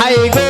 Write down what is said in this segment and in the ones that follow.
High গো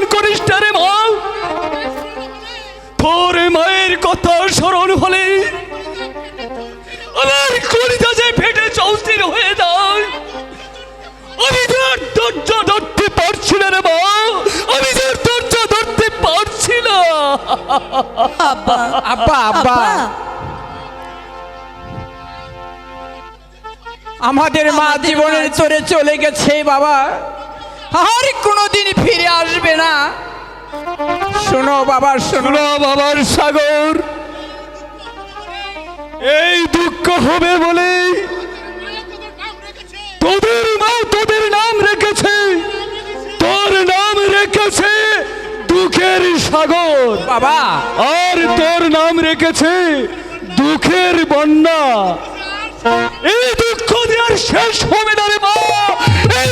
আমাদের মা জীবনের চরে চলে গেছে বাবা। আর কোনোদিন ফিরে আসবে না। শোনো বাবার শোনো বাবার সাগর। এই দুঃখ হবে বলে তোদের সুখের সাগর। বাবা। আর তোর নাম রেখেছে দুঃখের বন্যা। এই দুঃখ দেওয়ার শেষ হবে না রে মা এই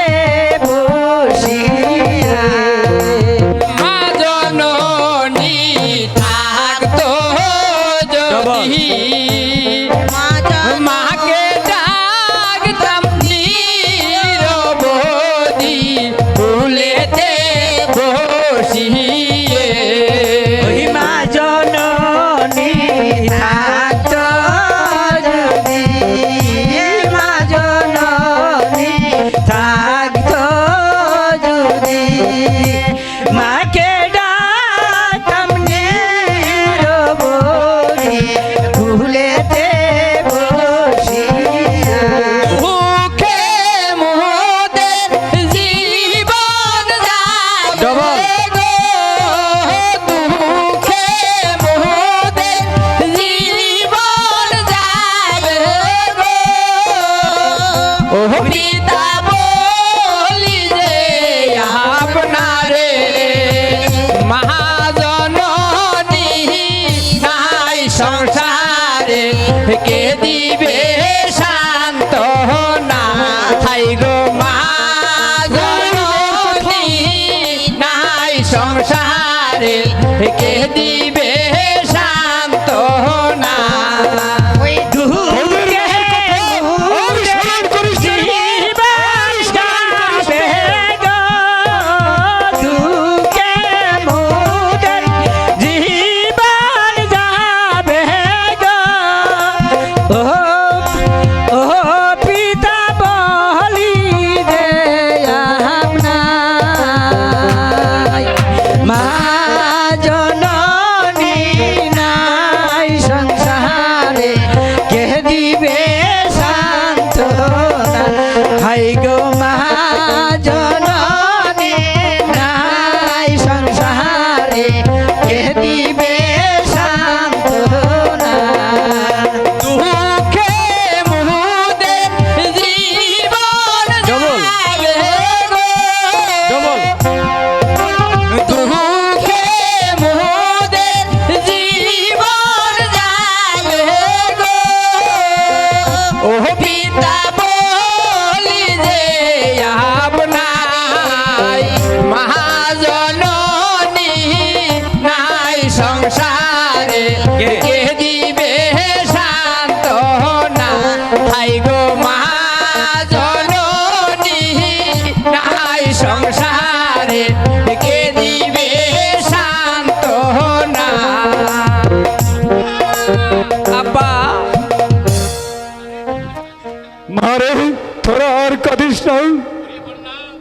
que কে দিবে শান্ত না থাই গো মা নাই সংসারে কে দিবে